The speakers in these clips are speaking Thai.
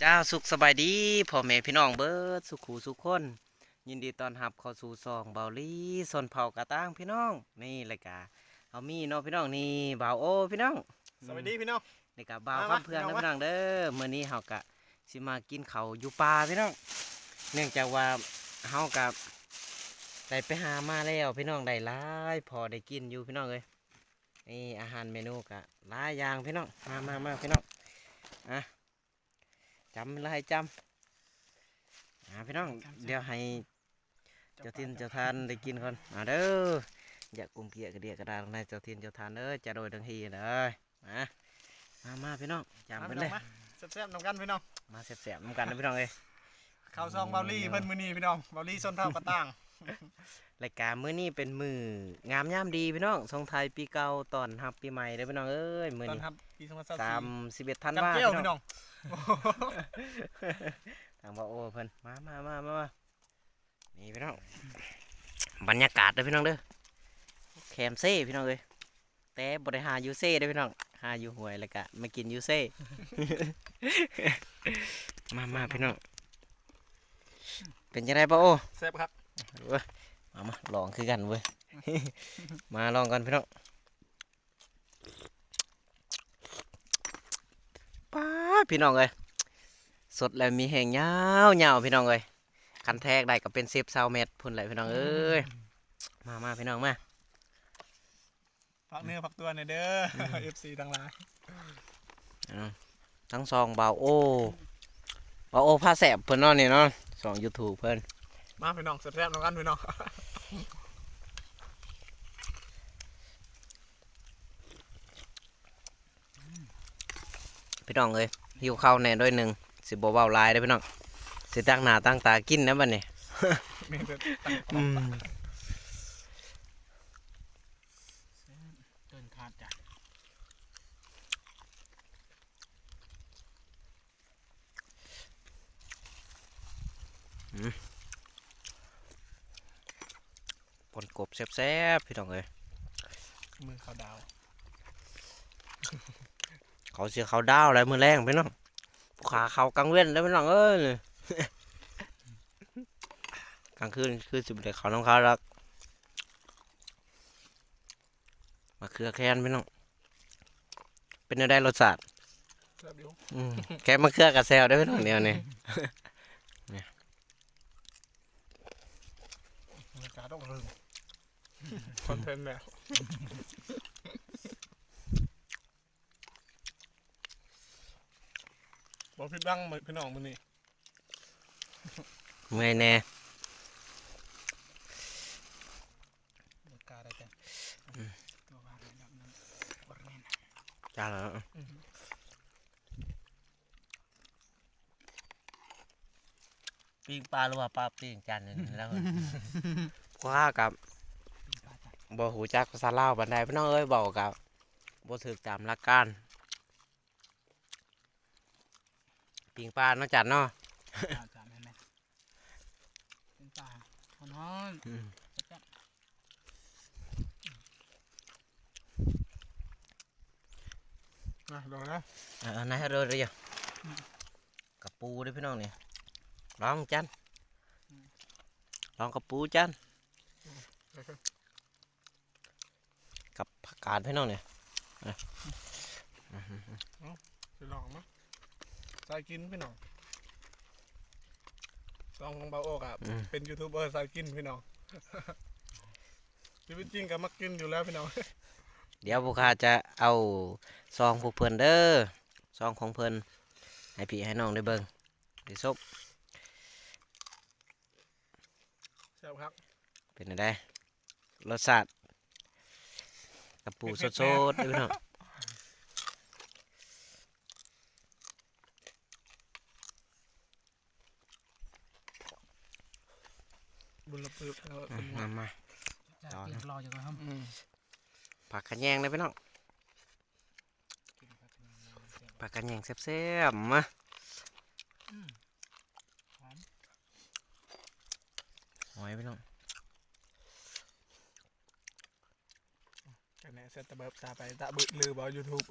เจ้าสุขสบายดีพ่อแม่พี่น้องเบิดสุขูสุขคน ยินดีต้อนรับเข้าสู่ซองเบาลี่สนเผากระตั้งพี่น้องนี่เลยกะเอามีเนาะพี่น้องนี่เบาโอพี่น้องสวัสดีพี่น้องนี่กะเบามาคมาวามเพื่อนพี่นะน้องพี่น้องเด้อมื้อนี้เฮากะสิมากินข้าวอยู่ป่าพี่น้อง เนื่องจากว่าเฮากะได้ไปหามาแล้วพี่น้องได้หลายพอได้กินอยู่พี่น้องเอ้ยนี่อาหารเมนูกะหลายอย่างพี่น้องมามามาพี่น้องอะ จำเลยจำอ่าพี่น้องเดี๋ยวให้เจ้าทินเจ้าทานได้กินก่อนอ่าเด้ออย่ากลุ่มเกลียกระเดียกระดานในเจ้าทินเจ้าทานเด้อจะโดยดังฮีเด้อมามามาพี่น้องจำมาไปพี่เลน้อยงมาแซ่บๆน้ำกันพี่น้องมาแสบๆน้ำกันนะพี่น้องเอ้ยข้าวซองเบาลี่เพิ่นมื้อนี้พี่น้องเบาลี่ส้นเท่ากระต่างรายการมื้อนี้เป็นมืองามยามดีพี่น้องส่งไทายปีเก่าตอนรับปีใหม่เด้อพี่น้องเอ้ยมื้อตอนนี้ทำปี2024สามสิบเอ็ดธันจับวาแก้วพี่พี่น้น้ององ ทางบ่าวโอ้เพิ่นมามามามามานี่พี่น้อง บรรยากาศเด้อพี่น้องเด้อแคมเซ่พี่น้องเอ้ยแต่บ่ได้หาอยู่เซ่เด้อพี่น้องหาอยู่หวยแล้วก็มากินอยู่เซ่ มามาพี่น้อง เป็นจังไดบ่าวโอ้แซ่บครับ มามาลองคือกันเว้ย มาลองกันพี่น้องป้าด พี่น้องเอ้ยสดแล้วมีแหงยาวยาวพี่น้องเอ้ยคันแทกได้ก็เป็นสิบซาวเมตรพุ่นเลยพี่น้องเอ้ยมามาพี่น้องมาผักเนื้อผักตัวหน่อยเด้อ FC ทั้งหลายทั้งซองเบาโอ้เบาโอ้ผ้าแสบเพิ่นเนอนนี่เนาะสองยูทูบเพิ่นมาพี่น้องแซ่บๆน้ำกันพี่น้องพี่น้องเอ้ย หิวข้าวแน่ด้วยหนึ่งสิบ่เบาหลายได้อพี่น้องสิตั้งหน้าตั้งตากินนะบัดนี้มีแต่อืมเกินคาดจ้ะปนกบแซ่บๆพี่น้องเอ้ยมือเขาดาว เขาเสียเขาดาวอะไรมือแรงพี่น้องขาเขากลางเว้นแล้วพี่น้องเอ้ยกลางคืนคือสิบเด็กเขาน้องเขารักมาเครือแคนพี่น้อง เป็นอะไรรสชาติแซ่บอยู่อืมแค่มาเครือกับแซวได้พี่น้องเดียวนี่บรรยากาศต้องรึงคอนเทนต์แล้ว บ่ผิดหวังมื้อพี่น้องมื้อนี้เมื่อยแน่บรรยากาศอะไรจ้ะตัวว่าแบบนั้นบ่แม่นจ้าแล้วปิ้งปลาหรือว่าปลาปิ้งจันนี่แล้วว่ากับบ่หูจักภาษาลาวบันไดพี่น้องเอ้ยบอกกับบ่ถึกตามหลักการ ปิงปลาเนาะจัดเนาะจ้าจ้าแม่แม่เป็นป่าฮ้อนอืมๆจับมาลองนะเอันไหนให้เรือเรียกับปูเด้วยพี่น้องนี่ลองจันลองกับปูจันกับผักกาดพี่น้องเนี่ยจะลองมั้ย สายกินพี่น้องลองของเบาโอกอะอืม เป็นยูทูบเบอร์สายกินพี่น้องชีวิตจริงก็มักกินอยู่แล้วพี่น้องเดี๋ยวพวกข้าจะเอาซองพวกเพิ่นเด้อซองของเพิ่นให้พี่ให้น้องได้เบิ่งได้ซบใช่ครับเป็นไงได้รสชาติกับปูสดๆเด้อพี่น้อง บุญละปืบแล้วอืมมามาต่อนะรออยู่ครับผักขะแยงเลยพี่น้องผักขะแยงแซ่บๆมาหอมหอยพี่น้องกันแน่เสร็จตะเบิบตาไปตะบึกลือบเอายูทูบ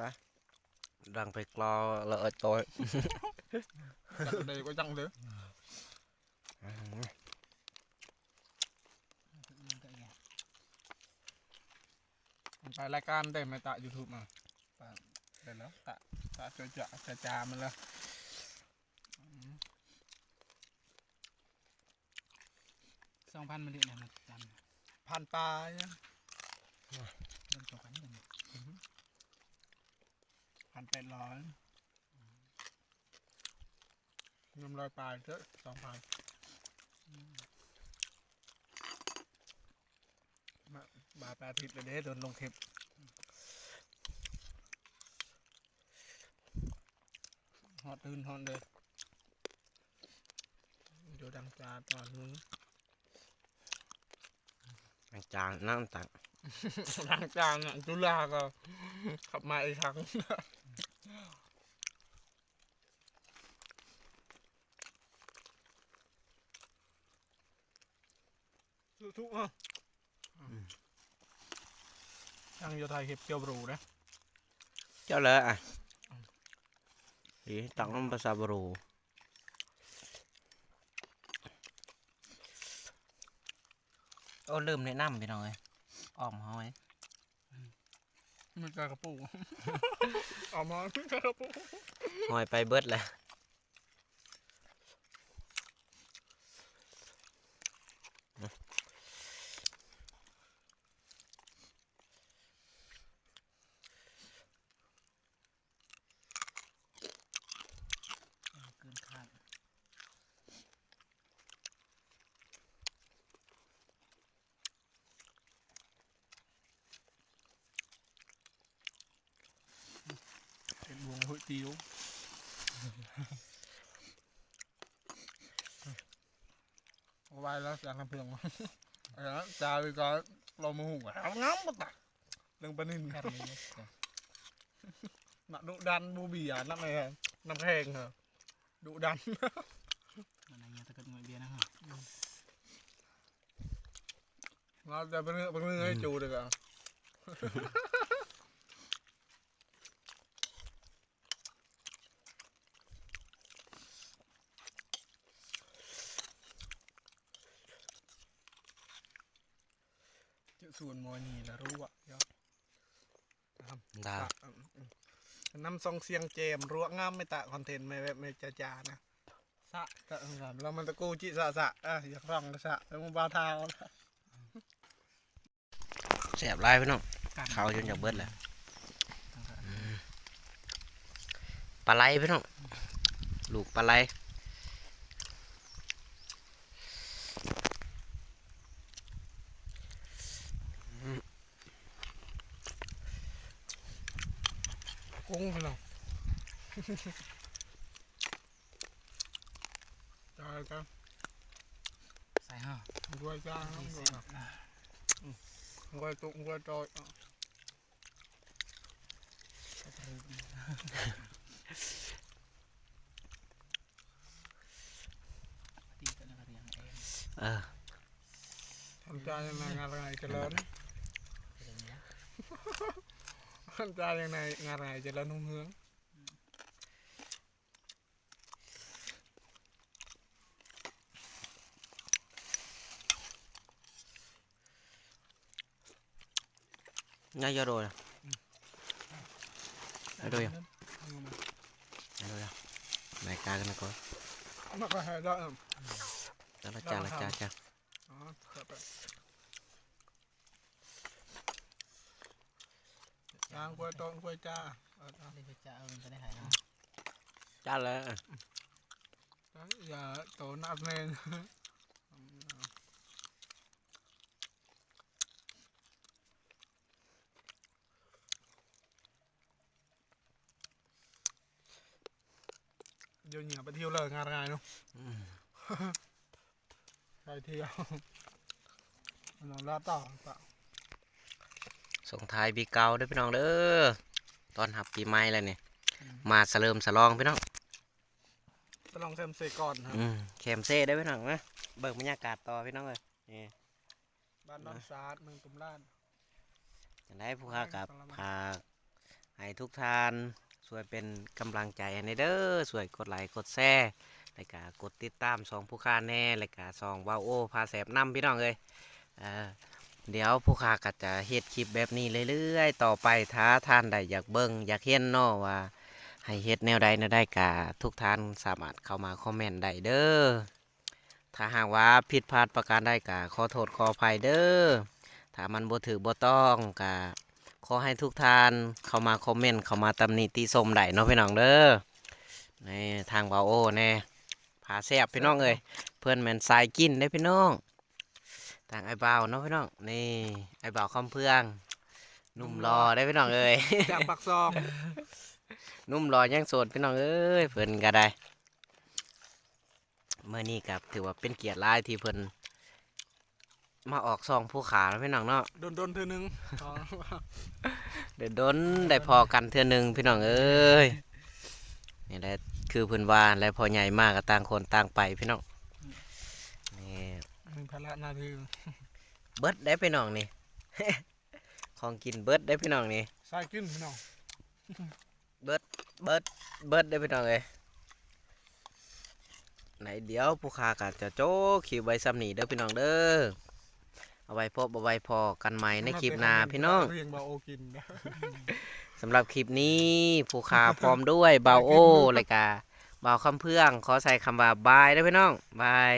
ดัง ไปกลอละเอิดตัวจังเลยก็จังเลยไปรายการได้ไหมตะยูทูบมาตะได้แล้วตะตะจะจะจะจามันแล้วสองพันมิลลิเนี่ยนะจำพันปลายเนี่ยเริ่มสองพันนี่กัน พันแปดร้อยเงินลอยปลายเถอะสองพันมาบาทแปดอาทิตย์เลยเด้โดนลงเข็บฮอตตื่นฮอตเลยอยู่ดังจาตอนนึงจานนั่งตักล้างจานอะจุฬาก็ขับมาอีกครั้ง ทุกๆอะยังอยู่ไทยเก็บเกี่ยวบรูนะเจ้าเลยอะดีตักน้ำภาษาบรูโอ้ลืมแนะนำพี่น้องเลยอ้อมห้อยมันกระปูเอามามันกระปูห้อยไปเบิดแล้ว เกินคาด เป็นวงหุ่ยติวเอาไว้แล้วจางกำเพื่องเอาละจ่ายไปก่อนเรามาหุงเอาง้ำมาตักเรื่องปนินครับนักดุดันบูบีอะนักอะไรน้ำแข็งเหรอดุดัน อะไรเงี้ยถ้าเกิดงวยเบียร์นะฮะ เราจะเป็นเรื่องเป็นเรื่องให้จูดีกว่า ส่วนมอนี่นะรู้อะเดี๋ยวดาตะอืมอืมน้ำซองเสียงเจมรั้วงามไม่ตะคอนเทนต์ไม่แบบไม่จ้าจานะสะตะครับเรามันตะกูจิสะสะอะอยากร้องนะสะแล้วมันบาเท้าละแสบลายพี่น้องเขาจนจากเบิดแล้วปลาไหลพี่น้องลูกปลาไหล กุ้งพี่น้องจ้าจ้าใส่ฮะด้วยจ้าดีเซ ทำใจยังไงงานอะไรเจริญหุ่งเฮืองง่ายยอดโดยยอ จ้างกล้วยต้นกล้วยจ้าเอาเอาเรียกจะเอาเงินไปได้หายฮะจ้าเลยอย่าโตนับเนนเดี๋ยวเหนียวไปเที่ยวเลยงานอะไรเนาะอืมไปเที่ยวนอนแล้วต่อต่อ ส่งท้ายปีเก่าเด้วยพี่น้องเด้อตอนหับปีใหม่แล้วนี่มาสะเริมสะลองพี่น้องจะลองเซมเซก่อนครับอืมแคมเซ่ได้อพี่น้องนะเบิกบรรยากาศต่อพี่น้องเลยนี่บ้านนอนซาดเมืองตุ้มลาดจะได้ผู้ค้ากับพาให้ทุกท่านช่วยเป็นกำลังใจให้เด้อช่วยกดไลค์กดแชร์แล้วก็กดติดตามสองผู้ค้าแน่แล้วก็สองวาวโอพาแสบนำพี่น้องเลยเอ่อ เดี๋ยวผู้ค้าก็จะเฮ็ดคลิปแบบนี้เรื่อยๆ ต่อไปถ้าท่านใดอยากเบิ่งอยากเห็นเนาะว่า ให้เฮ็ดแนวใดแนวใดกะทุกท่านสามารถเข้ามาคอมเมนต์ได้เด้อถ้าหากว่าผิดพลาดประการใดกะขอโทษขออภัยเด้อถ้ามันบ่ถือบ่ต้องกะขอให้ทุกท่านเข้ามาคอมเมนต์เข้ามาตำหนิติชมได้เนาะพี่น้องเด้อในทางบาโอแน่ผาแซบพี่น้องเอ้ยเพื่อนแมนสายกินได้พี่น้อง ทางไอ้บ่าวเนาะพี่น้องนี่ไอ้บ่าวคำเพื่องหนุ่มรอได้อพี่น้องเอ้ยจากปักซองนุ่มรอยังโสดพี่น้องเอ้ยเพิ่นก็ได้เมื่อนี้กับถือว่าเป็นเกียรติหลายที่เพิ่นมาออกซองผู้ขาแล้วพี่น้องเนาะโดนโดนๆเธอหนึงเดี๋ยวดนได้พอกันเทื่อหนึงพี่น้องเอ้ยนี่แหละคือเพิ่นว่าและพอใหญ่มากก็ต่างคนต่างไปพี่น้องนี่มี ภาระหนาทีเบิดได้พี่น้องนี่ ของกินเบิดได้พี่น้องนี่สายกินพี่น้องเบิดเบิดเบิดได้พี่น้องเอ้ยไหนเดี๋ยวผู้ค้าก็จะโจ้ขีบไว้ซ้ำนี่เด้อพี่น้องเด้อเอาไว้พบเอาไว้พอกันใหม่ในคลิปหน้าพี่น้องเรียงบาโอกินนะสำหรับคลิปนี้ผู้ค้าพร้อมด้วยเบาโอเลยกาเบาคำเพื่องขอใส่คำว่าบายได้อพี่น้องบาย